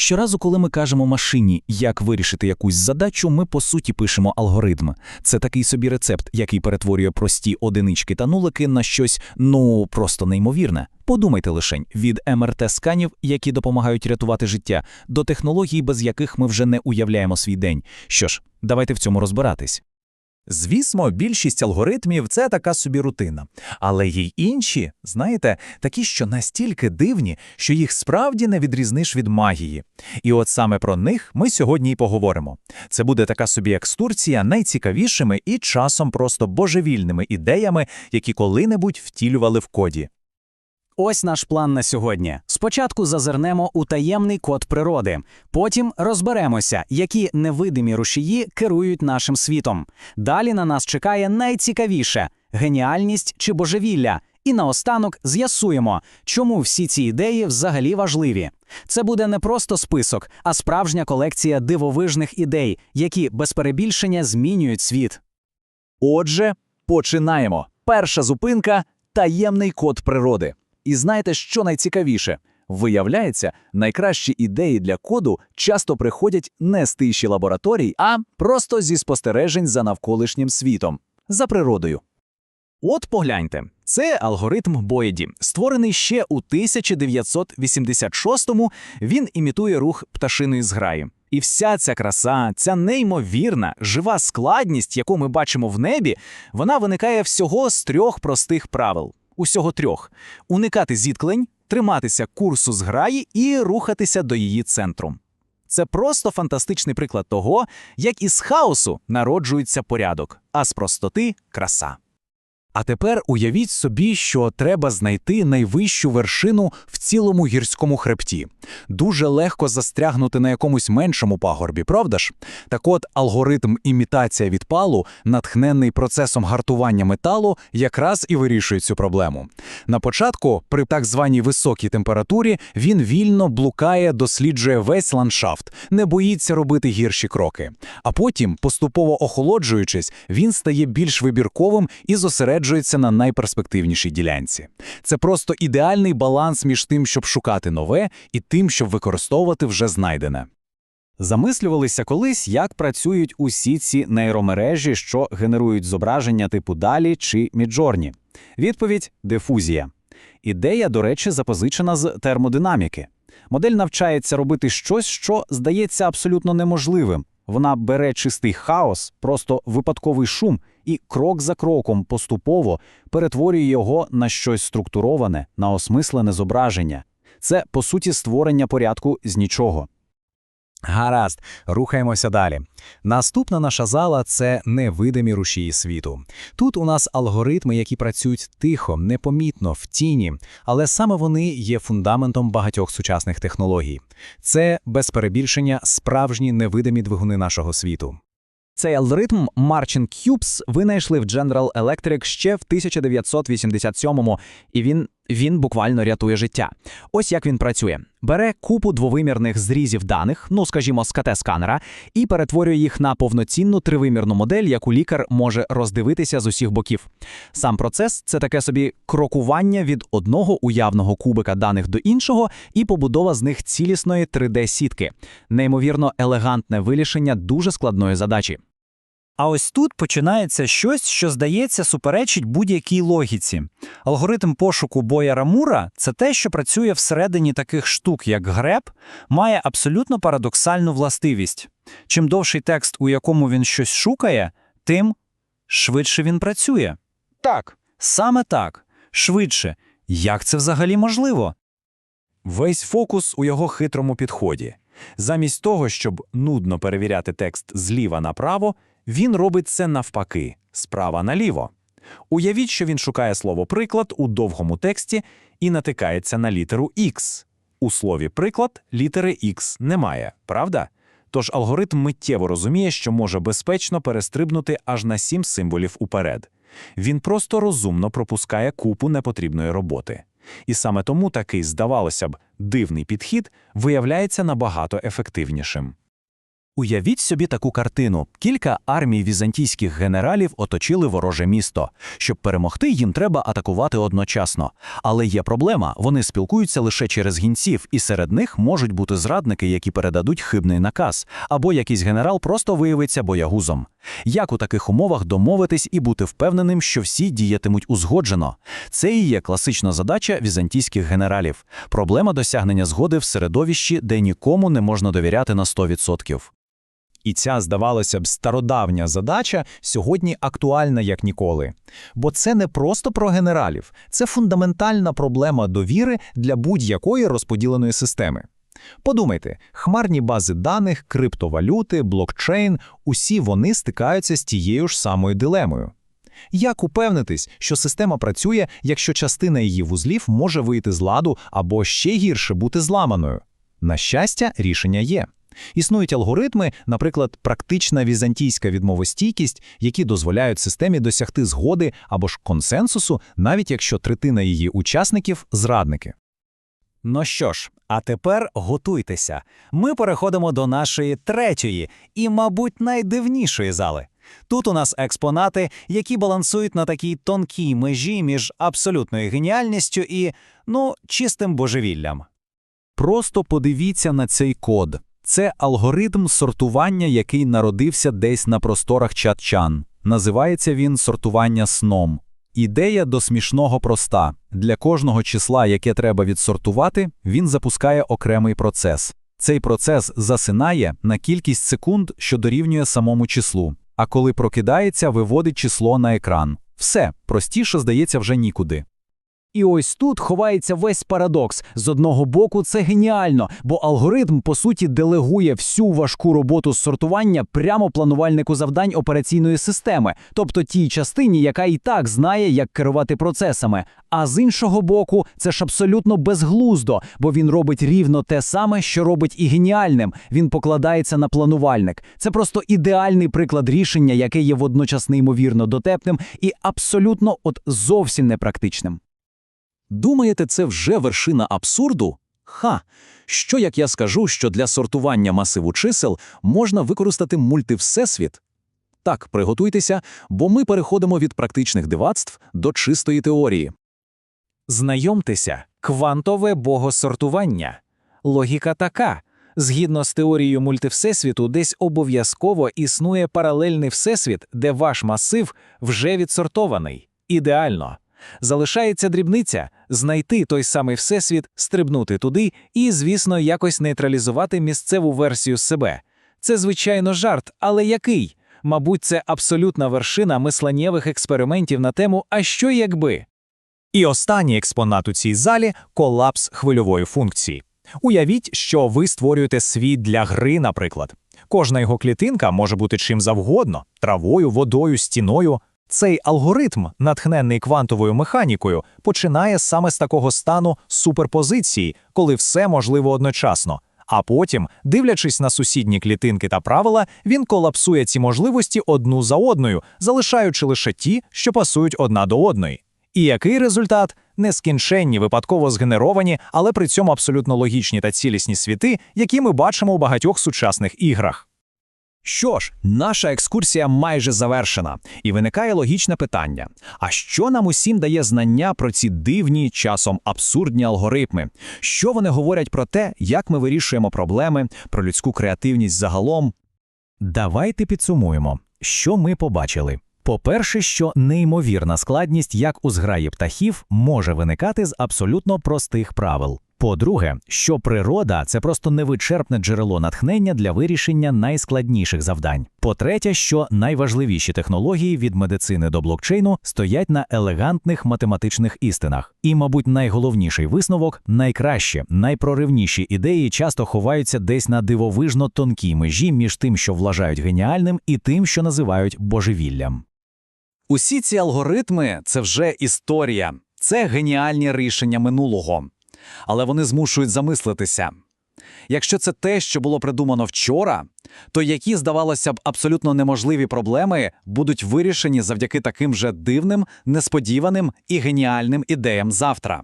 Щоразу, коли ми кажемо машині, як вирішити якусь задачу, ми по суті пишемо алгоритм. Це такий собі рецепт, який перетворює прості одинички та нулики на щось ну просто неймовірне. Подумайте лишень від МРТ-сканів, які допомагають рятувати життя, до технологій, без яких ми вже не уявляємо свій день. Що ж, давайте в цьому розбиратись. Звісно, більшість алгоритмів це така собі рутина. Але є інші, знаєте, такі, що настільки дивні, що їх справді не відрізниш від магії. І от саме про них ми сьогодні й поговоримо. Це буде така собі екскурсія найцікавішими і часом просто божевільними ідеями, які коли-небудь втілювали в коді. Ось наш план на сьогодні. Спочатку зазирнемо у таємний код природи, потім розберемося, які невидимі рушії керують нашим світом. Далі на нас чекає найцікавіше геніальність чи божевілля. І наостанок з'ясуємо, чому всі ці ідеї взагалі важливі. Це буде не просто список, а справжня колекція дивовижних ідей, які без перебільшення змінюють світ. Отже, починаємо. Перша зупинка таємний код природи. І знаєте, що найцікавіше? Виявляється, найкращі ідеї для коду часто приходять не з тиші лабораторій, а просто зі спостережень за навколишнім світом, за природою. От погляньте, це алгоритм Боєді, створений ще у 1986-му, він імітує рух пташиної зграї. І вся ця краса, ця неймовірна, жива складність, яку ми бачимо в небі, вона виникає всього з трьох простих правил. Усього трьох: уникати зіткнень, триматися курсу зграї і рухатися до її центру. Це просто фантастичний приклад того, як із хаосу народжується порядок, а з простоти краса. А тепер уявіть собі, що треба знайти найвищу вершину в цілому гірському хребті. Дуже легко застрягнути на якомусь меншому пагорбі, правда ж? Так от алгоритм імітація відпалу, натхнений процесом гартування металу, якраз і вирішує цю проблему. На початку, при так званій високій температурі, він вільно блукає, досліджує весь ландшафт, не боїться робити гірші кроки. А потім, поступово охолоджуючись, він стає більш вибірковим і зосереджується на найперспективнішій ділянці. Це просто ідеальний баланс між тим, щоб шукати нове, і тим, щоб використовувати вже знайдене. Замислювалися колись, як працюють усі ці нейромережі, що генерують зображення типу Далі чи Міджорні. Відповідь дифузія. Ідея, до речі, запозичена з термодинаміки. Модель навчається робити щось, що здається абсолютно неможливим. Вона бере чистий хаос, просто випадковий шум, і крок за кроком поступово перетворює його на щось структуроване, на осмислене зображення. Це, по суті, створення порядку з нічого. Гаразд, рухаємося далі. Наступна наша зала це невидимі рушії світу. Тут у нас алгоритми, які працюють тихо, непомітно, в тіні, але саме вони є фундаментом багатьох сучасних технологій. Це без перебільшення справжні невидимі двигуни нашого світу. Цей алгоритм Marching Cubes винайшли в General Electric ще в 1987-му, і він, він буквально рятує життя. Ось як він працює: бере купу двовимірних зрізів даних, ну скажімо, з КТ-сканера, і перетворює їх на повноцінну тривимірну модель, яку лікар може роздивитися з усіх боків. Сам процес це таке собі крокування від одного уявного кубика даних до іншого і побудова з них цілісної 3D-сітки, неймовірно елегантне вирішення дуже складної задачі. А ось тут починається щось, що, здається, суперечить будь-якій логіці. Алгоритм пошуку боя Рамура це те, що працює всередині таких штук, як греб, має абсолютно парадоксальну властивість. Чим довший текст, у якому він щось шукає, тим швидше він працює. Так, саме так, швидше. Як це взагалі можливо? Весь фокус у його хитрому підході. Замість того, щоб нудно перевіряти текст зліва направо, він робить це навпаки, справа наліво. Уявіть, що він шукає слово приклад у довгому тексті і натикається на літеру X. У слові приклад літери X немає, правда? Тож алгоритм миттєво розуміє, що може безпечно перестрибнути аж на сім символів уперед. Він просто розумно пропускає купу непотрібної роботи. І саме тому такий, здавалося б, дивний підхід виявляється набагато ефективнішим. Уявіть собі таку картину. Кілька армій візантійських генералів оточили вороже місто. Щоб перемогти, їм треба атакувати одночасно. Але є проблема, вони спілкуються лише через гінців, і серед них можуть бути зрадники, які передадуть хибний наказ, або якийсь генерал просто виявиться боягузом. Як у таких умовах домовитись і бути впевненим, що всі діятимуть узгоджено? Це і є класична задача візантійських генералів. Проблема досягнення згоди в середовищі, де нікому не можна довіряти на 100%. І ця, здавалося б, стародавня задача сьогодні актуальна як ніколи. Бо це не просто про генералів, це фундаментальна проблема довіри для будь-якої розподіленої системи. Подумайте, хмарні бази даних, криптовалюти, блокчейн усі вони стикаються з тією ж самою дилемою. Як упевнитись, що система працює, якщо частина її вузлів може вийти з ладу або ще гірше бути зламаною? На щастя, рішення є. Існують алгоритми, наприклад, практична візантійська відмовостійкість, які дозволяють системі досягти згоди або ж консенсусу, навіть якщо третина її учасників зрадники. Ну що ж, а тепер готуйтеся. Ми переходимо до нашої третьої і, мабуть, найдивнішої зали. Тут у нас експонати, які балансують на такій тонкій межі між абсолютною геніальністю і, ну, чистим божевіллям. Просто подивіться на цей код. Це алгоритм сортування, який народився десь на просторах чатчан. Називається він сортування сном. Ідея до смішного проста. Для кожного числа, яке треба відсортувати, він запускає окремий процес. Цей процес засинає на кількість секунд, що дорівнює самому числу. А коли прокидається, виводить число на екран. Все, простіше здається вже нікуди. І ось тут ховається весь парадокс. З одного боку, це геніально, бо алгоритм, по суті, делегує всю важку роботу з сортування прямо планувальнику завдань операційної системи, тобто тій частині, яка і так знає, як керувати процесами. А з іншого боку, це ж абсолютно безглуздо, бо він робить рівно те саме, що робить і геніальним. Він покладається на планувальник. Це просто ідеальний приклад рішення, яке є водночас неймовірно дотепним і абсолютно от зовсім непрактичним. Думаєте, це вже вершина абсурду? Ха! Що як я скажу, що для сортування масиву чисел можна використати мультивсесвіт? Так, приготуйтеся, бо ми переходимо від практичних дивацтв до чистої теорії. Знайомтеся, квантове богосортування. Логіка така. Згідно з теорією мультивсесвіту, десь обов'язково існує паралельний всесвіт, де ваш масив вже відсортований. Ідеально. Залишається дрібниця знайти той самий всесвіт, стрибнути туди і, звісно, якось нейтралізувати місцеву версію себе. Це, звичайно, жарт, але який? Мабуть, це абсолютна вершина мисленнєвих експериментів на тему А що якби? І останній експонат у цій залі колапс хвильової функції. Уявіть, що ви створюєте світ для гри, наприклад. Кожна його клітинка може бути чим завгодно травою, водою, стіною. Цей алгоритм, натхнений квантовою механікою, починає саме з такого стану суперпозиції, коли все можливо одночасно. А потім, дивлячись на сусідні клітинки та правила, він колапсує ці можливості одну за одною, залишаючи лише ті, що пасують одна до одної. І який результат? Нескінченні, випадково згенеровані, але при цьому абсолютно логічні та цілісні світи, які ми бачимо у багатьох сучасних іграх. Що ж, наша екскурсія майже завершена, і виникає логічне питання: а що нам усім дає знання про ці дивні, часом абсурдні алгоритми? Що вони говорять про те, як ми вирішуємо проблеми, про людську креативність загалом? Давайте підсумуємо, що ми побачили. По-перше, що неймовірна складність, як у зграї птахів, може виникати з абсолютно простих правил. По-друге, що природа це просто невичерпне джерело натхнення для вирішення найскладніших завдань. По-третє, що найважливіші технології від медицини до блокчейну стоять на елегантних математичних істинах. І, мабуть, найголовніший висновок найкраще, найпроривніші ідеї часто ховаються десь на дивовижно тонкій межі між тим, що влажають геніальним, і тим, що називають божевіллям. Усі ці алгоритми це вже історія, це геніальні рішення минулого. Але вони змушують замислитися. Якщо це те, що було придумано вчора, то які, здавалося б, абсолютно неможливі проблеми будуть вирішені завдяки таким же дивним, несподіваним і геніальним ідеям завтра.